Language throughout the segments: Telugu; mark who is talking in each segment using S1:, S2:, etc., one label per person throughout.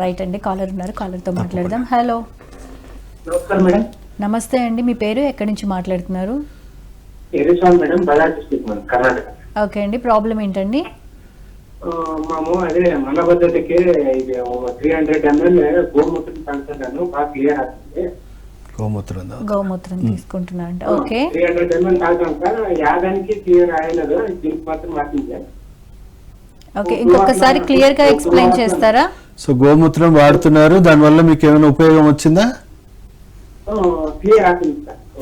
S1: రైట్ అండి కాలర్ ఉన్నారు. కాలర్తో మాట్లాడదాం. హలో నమస్తే అండి మీ పేరు? ఎక్కడి నుంచి మాట్లాడుతున్నారు? ఓకే అండి ప్రాబ్లం ఏంటండి?
S2: మాము అదే మలబద్ధతకి ఇది త్రీ హండ్రెడ్ ఎంఎల్ గోమూత్రం కన్సల్టాను బాగా క్లియర్ అవుతుంది.
S3: గోమూత్రం
S1: గోమూత్రం తీసుకుంటున్నారంట ఓకే.
S2: త్రీ హండ్రెడ్ ఎంఎల్ తాగుతాం సార్ యాదానికి క్లియర్ అయ్యలేదు దీనికి మాత్రం మాట్లాడారు
S1: ఓకే ఇంకొకసారి క్లియర్గా ఎక్స్ప్లెయిన్ చేస్తారా?
S3: సో గోమూత్రం వాడుతున్నారు. దానివల్ల మీకు ఏమైనా ఉపయోగం వచ్చిందా?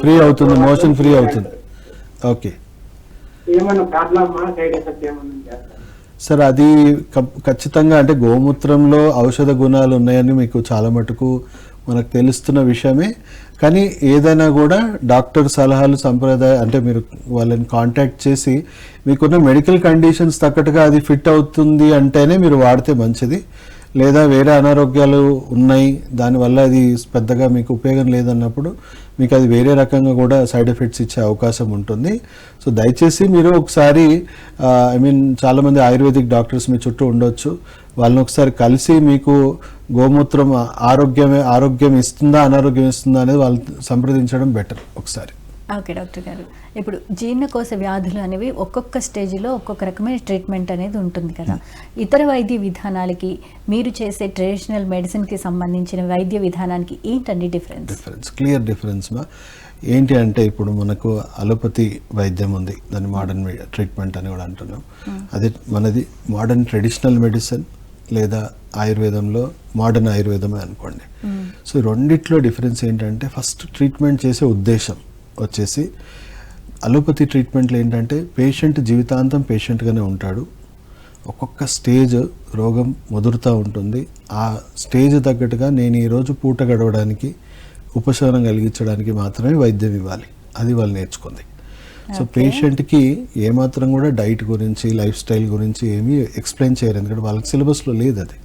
S3: ఫ్రీ అవుతుంది. మోషన్ ఫ్రీ అవుతుంది. ఓకే. సార్? అది ఖచ్చితంగా అంటే గోమూత్రంలో ఔషధ గుణాలు ఉన్నాయని మీకు చాలా మటుకు మనకు తెలుస్తున్న విషయమే. కానీ ఏదైనా కూడా డాక్టర్ సలహాలు సంప్రదాయ అంటే మీరు వాళ్ళని కాంటాక్ట్ చేసి మీకున్న మెడికల్ కండిషన్స్ తగ్గట్టుగా అది ఫిట్ అవుతుంది అంటేనే మీరు వాడితే మంచిది. లేదా వేరే అనారోగ్యాలు ఉన్నాయి దానివల్ల అది పెద్దగా మీకు ఉపయోగం లేదన్నప్పుడు మీకు అది వేరే రకంగా కూడా సైడ్ ఎఫెక్ట్స్ ఇచ్చే అవకాశం ఉంటుంది. సో దయచేసి మీరు ఒకసారి ఐ మీన్ చాలామంది ఆయుర్వేదిక్ డాక్టర్స్ మీ చుట్టూ ఉండొచ్చు. వాళ్ళని ఒకసారి కలిసి మీకు గోమూత్రం ఆరోగ్యమే ఆరోగ్యం ఇస్తుందా అనారోగ్యం ఇస్తుందా అనేది వాళ్ళు సంప్రదించడం బెటర్ ఒకసారి.
S1: ఓకే డాక్టర్ గారు. ఇప్పుడు జీర్ణకోశ వ్యాధులు అనేవి ఒక్కొక్క స్టేజ్లో ఒక్కొక్క రకమైన ట్రీట్మెంట్ అనేది ఉంటుంది కదా. ఇతర వైద్య విధానాలకి మీరు చేసే ట్రెడిషనల్ మెడిసిన్కి సంబంధించిన వైద్య విధానానికి ఏంటండి డిఫరెన్స్?
S3: డిఫరెన్స్. క్లియర్ డిఫరెన్స్ మా. ఏంటి అంటే ఇప్పుడు మనకు అలోపతి వైద్యం ఉంది. దాన్ని మోడర్న్ ట్రీట్మెంట్ అని కూడా అంటున్నాం. అది మనది మోడర్న్ ట్రెడిషనల్ మెడిసిన్ లేదా ఆయుర్వేదంలో మోడర్న్ ఆయుర్వేదమే అనుకోండి. సో రెండిట్లో డిఫరెన్స్ ఏంటంటే ఫస్ట్ ట్రీట్మెంట్ చేసే ఉద్దేశం. వచ్చేసి అలోపతి ట్రీట్మెంట్లో ఏంటంటే పేషెంట్ జీవితాంతం పేషెంట్గానే ఉంటాడు. ఒక్కొక్క స్టేజ్ రోగం ముదురుతూ ఉంటుంది. ఆ స్టేజ్ తగ్గట్టుగా నేను ఈరోజు పూట గడవడానికి ఉపశమనం కలిగించడానికి మాత్రమే వైద్యం ఇవ్వాలి. అది వాళ్ళు నేర్చుకుంది. సో పేషెంట్కి ఏమాత్రం కూడా డైట్ గురించి లైఫ్ స్టైల్ గురించి ఏమీ ఎక్స్ప్లెయిన్ చేయరు. ఎందుకంటే వాళ్ళకి సిలబస్లో లేదు అది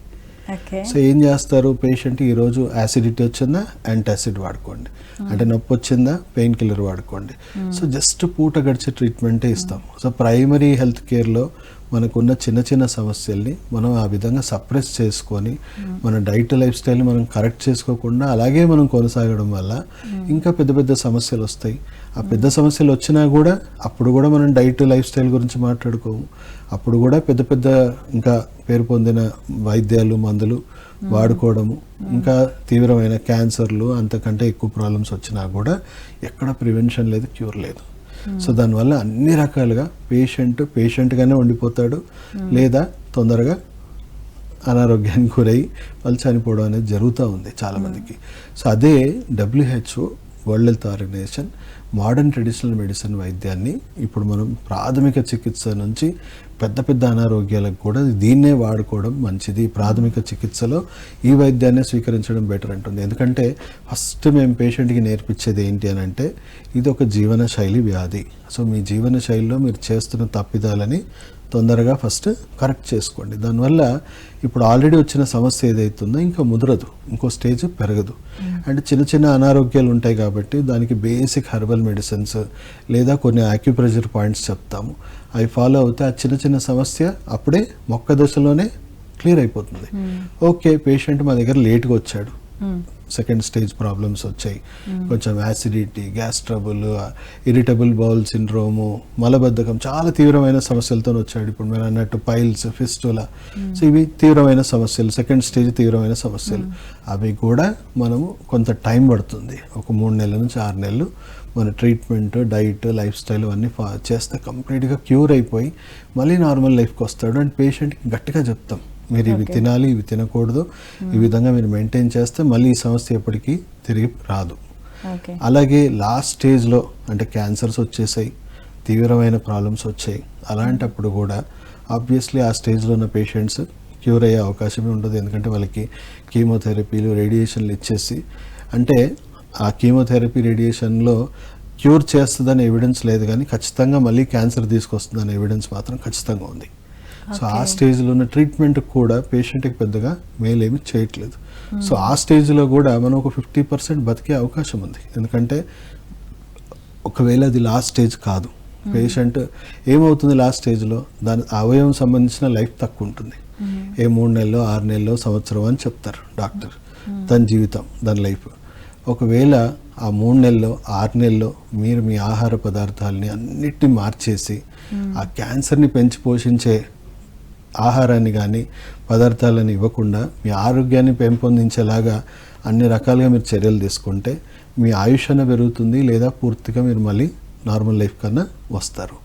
S3: సో ఏం చేస్తారు? పేషెంట్ ఈరోజు యాసిడిటీ వచ్చిందా? యాంటాసిడ్ వాడుకోండి. అంటే నొప్పి వచ్చిందా? పెయిన్ కిల్లర్ వాడుకోండి. సో జస్ట్ పూట గడిచే ట్రీట్మెంటే ఇస్తాం సో ప్రైమరీ హెల్త్ కేర్లో మనకున్న చిన్న చిన్న సమస్యల్ని మనం ఆ విధంగా సప్రెస్ చేసుకొని మన డైట్ లైఫ్ స్టైల్ని మనం కరెక్ట్ చేసుకోకుండా అలాగే మనం కొనసాగడం వల్ల ఇంకా పెద్ద పెద్ద సమస్యలు వస్తాయి. ఆ పెద్ద సమస్యలు వచ్చినా కూడా అప్పుడు కూడా మనం డైట్ లైఫ్ స్టైల్ గురించి మాట్లాడుకోము. అప్పుడు కూడా పెద్ద పెద్ద ఇంకా పేరు పొందిన వైద్యాలు మందులు వాడుకోవడము ఇంకా తీవ్రమైన క్యాన్సర్లు అంతకంటే ఎక్కువ ప్రాబ్లమ్స్ వచ్చినా కూడా ఎక్కడ ప్రివెన్షన్ లేదు క్యూర్ లేదు. సో దానివల్ల అన్ని రకాలుగా పేషెంట్ పేషెంట్గానే ఉండిపోతాడు. లేదా తొందరగా అనారోగ్యానికి గురై వాళ్ళు చనిపోవడం అనేది జరుగుతూ ఉంది చాలామందికి సో అదే WHO world health organisation modern traditional medicine వైద్యాన్ని ఇప్పుడు మనం ప్రాథమిక చికిత్స నుంచి పెద్ద పెద్ద అనారోగ్యాలకు కూడా దీన్నే వాడుకోవడం మంచిది. ప్రాథమిక చికిత్సలో ఈ వైద్యాన్ని స్వీకరించడం బెటర్ అంటుంది. ఎందుకంటే ఫస్ట్ మేము పేషెంట్కి నేర్పించేది ఏంటి అని అంటే ఇది ఒక జీవన శైలి వ్యాధి. సో మీ జీవన శైలిలో మీరు చేస్తున్న తప్పిదాలని తొందరగా ఫస్ట్ కరెక్ట్ చేసుకోండి. దానివల్ల ఇప్పుడు ఆల్రెడీ వచ్చిన సమస్య ఏదైతుందో ఇంకా ముదరదు. ఇంకో స్టేజ్ పెరగదు. అంటే చిన్న చిన్న అనారోగ్యాలు ఉంటాయి కాబట్టి దానికి బేసిక్ హెర్బల్ మెడిసిన్స్ లేదా కొన్ని ఆక్యుప్రెషర్ పాయింట్స్ చెప్తాము. అవి ఫాలో అవుతే ఆ చిన్న చిన్న సమస్య అప్పుడే మొక్క దశలోనే క్లియర్ అయిపోతుంది. ఓకే పేషెంట్ మా దగ్గర లేట్గా వచ్చాడు. సెకండ్ స్టేజ్ ప్రాబ్లమ్స్ వచ్చాయి. కొంచెం acidity gas trouble irritable bowel syndrome మలబద్ధకం చాలా తీవ్రమైన సమస్యలతో వచ్చాడు. ఇప్పుడు మీరు అన్నట్టు పైల్స్ ఫిస్టులా. సో ఇవి తీవ్రమైన సమస్యలు సెకండ్ స్టేజ్ తీవ్రమైన సమస్యలు. అవి కూడా మనము కొంత టైం పడుతుంది. ఒక మూడు నెలల నుంచి ఆరు నెలలు. మన ట్రీట్మెంట్ డైట్ లైఫ్ స్టైల్ అన్నీ ఫా చేస్తే కంప్లీట్గా క్యూర్ అయిపోయి మళ్ళీ నార్మల్ లైఫ్కి వస్తాడు అండ్ పేషెంట్కి గట్టిగా చెప్తాం. మీరు ఇవి తినాలి ఇవి తినకూడదు. ఈ విధంగా మీరు మెయింటైన్ చేస్తే మళ్ళీ ఈ సమస్య ఎప్పటికీ తిరిగి రాదు. అలాగే లాస్ట్ స్టేజ్లో అంటే క్యాన్సర్స్ వచ్చేసాయి తీవ్రమైన ప్రాబ్లమ్స్ వచ్చాయి. అలాంటప్పుడు కూడా ఆబ్వియస్లీ ఆ స్టేజ్లో ఉన్న పేషెంట్స్ క్యూర్ అయ్యే అవకాశమే ఉండదు ఎందుకంటే వాళ్ళకి కీమోథెరపీలు రేడియేషన్లు ఇచ్చేసి అంటే ఆ కీమోథెరపీ రేడియేషన్లో క్యూర్ చేస్తుందని ఎవిడెన్స్ లేదు కానీ ఖచ్చితంగా మళ్ళీ క్యాన్సర్ తీసుకొస్తుందనే ఎవిడెన్స్ మాత్రం ఖచ్చితంగా ఉంది. సో ఆ స్టేజ్లో ఉన్న ట్రీట్మెంట్ కూడా పేషెంట్కి పెద్దగా మేలేమి చేయట్లేదు. సో ఆ స్టేజ్లో కూడా మనం ఒక ఫిఫ్టీ పర్సెంట్ బతికే అవకాశం ఉంది. ఎందుకంటే ఒకవేళ అది లాస్ట్ స్టేజ్ కాదు. పేషెంట్ ఏమవుతుంది లాస్ట్ స్టేజ్లో? దాని అవయవం సంబంధించిన లైఫ్ తక్కువ ఉంటుంది. ఏ మూడు నెలలో ఆరు నెలలో సంవత్సరం అని చెప్తారు డాక్టర్. దాని జీవితం దాని లైఫ్. ఒకవేళ ఆ మూడు నెలలో ఆరు నెలలో మీరు మీ ఆహార పదార్థాలని అన్నిటిని మార్చేసి ఆ క్యాన్సర్ని పెంచి పోషించే ఆహారాన్ని కానీ పదార్థాలను ఇవ్వకుండా మీ ఆరోగ్యాన్ని పెంపొందించేలాగా అన్ని రకాలుగా మీరు చర్యలు తీసుకుంటే మీ ఆయుష్ అన్న పెరుగుతుంది లేదా పూర్తిగా మీరు మళ్ళీ నార్మల్ లైఫ్ కన్నా వస్తారు.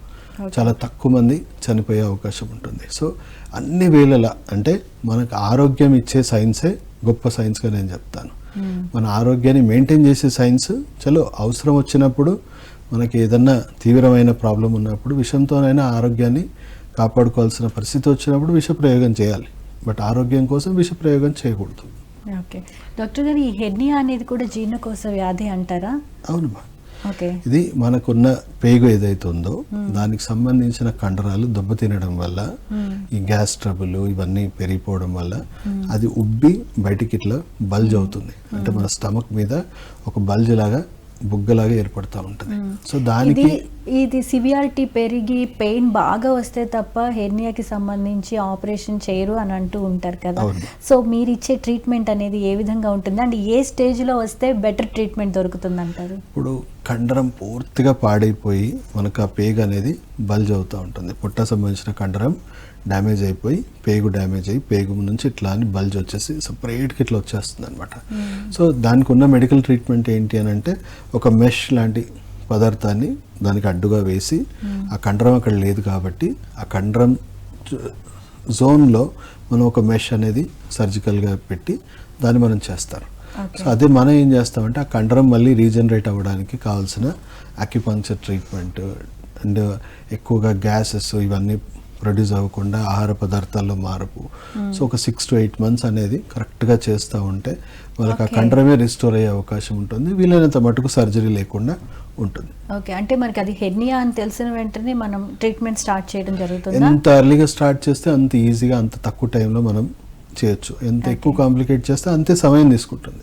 S3: చాలా తక్కువ మంది చనిపోయే అవకాశం ఉంటుంది. సో అన్ని వేళలా అంటే మనకు ఆరోగ్యం ఇచ్చే సైన్సే గొప్ప సైన్స్గా నేను చెప్తాను. మన ఆరోగ్యాన్ని మెయింటైన్ చేసే సైన్స్ చలో అవసరం వచ్చినప్పుడు మనకి ఏదన్నా తీవ్రమైన ప్రాబ్లం ఉన్నప్పుడు విషంతోనైనా ఆరోగ్యాన్ని కాపాడుకోవాల్సిన పరిస్థితి వచ్చినప్పుడు విష ప్రయోగం చేయాలి. బట్ ఆరోగ్యం కోసం విష ప్రయోగం చేయకూడదు.
S1: ఓకే. డాక్టర్ గారు ఈ హెర్నియా అనేది కూడా జీర్ణకోశ వ్యాధి అంటారా?
S3: అవునమ్మా ఇది మనకున్న పేగు ఏదైతే ఉందో దానికి సంబంధించిన కండరాలు దెబ్బతినడం వల్ల ఈ గ్యాస్ ట్రబుల్ ఇవన్నీ పెరిగిపోవడం వల్ల అది ఉబ్బి బయటికి ఇట్లా బల్జ్ అవుతుంది. అంటే మన స్టమక్ మీద ఒక బల్జ్ లాగా బుగ్గలాగా ఏర్పడుతూ ఉంటుంది. సో దానికి
S1: ఇది సివియారిటీ పెరిగి పెయిన్ బాగా వస్తే తప్ప హెర్నియాకి సంబంధించి ఆపరేషన్ చేయరు అని అంటూ ఉంటారు కదా. సో మీరు ఇచ్చే ట్రీట్మెంట్ అనేది ఏ విధంగా ఉంటుంది? అండ్ ఏ స్టేజ్లో వస్తే బెటర్ ట్రీట్మెంట్ దొరుకుతుంది అంటారు
S3: ఇప్పుడు కండరం పూర్తిగా పాడైపోయి మనకు ఆ పేగు అనేది బల్జ్ అవుతూ ఉంటుంది. పుట్ట సంబంధించిన కండరం డ్యామేజ్ అయిపోయి పేగు డ్యామేజ్ అయ్యి పేగు నుంచి ఇట్లా అని బల్జ్ వచ్చేసి సపరేట్గా ఇట్లా వచ్చేస్తుంది అనమాట సో దానికి ఉన్న మెడికల్ ట్రీట్మెంట్ ఏంటి అని అంటే ఒక మెష్ లాంటి పదార్థాన్ని దానికి అడ్డుగా వేసి ఆ కండరం అక్కడ లేదు కాబట్టి ఆ కండరం జోన్లో మనం ఒక మెష్ అనేది సర్జికల్గా పెట్టి దాన్ని మనం చేస్తారు. సో అదే మనం ఏం చేస్తామంటే ఆ కండరం మళ్ళీ రీజనరేట్ అవ్వడానికి కావాల్సిన అక్యుపంక్చర్ ట్రీట్మెంట్ అండ్ ఎక్కువగా గ్యాసెస్ ఇవన్నీ ప్రొడ్యూస్ అవ్వకుండా ఆహార పదార్థాల్లో మార్పు. సో ఒక సిక్స్ టు ఎయిట్ మంత్స్ అనేది కరెక్ట్గా చేస్తూ ఉంటే వాళ్ళకి ఆ. కండరమే రిస్టోర్ అయ్యే అవకాశం ఉంటుంది. వీలైనంత మటుకు సర్జరీ లేకుండా ఉంటుంది.
S1: ఓకే అంటే మనకి అది హెర్నియా అని తెలిసిన వెంటనే మనం ట్రీట్మెంట్ స్టార్ట్ చేయడం జరుగుతుందా?
S3: ఎంత ఎర్లీగా స్టార్ట్ చేస్తే అంత ఈజీగా అంత తక్కువ టైంలో మనం చేయొచ్చు. ఎంత ఎక్కువ కాంప్లికేట్ చేస్తే అంతే సమయం తీసుకుంటుంది.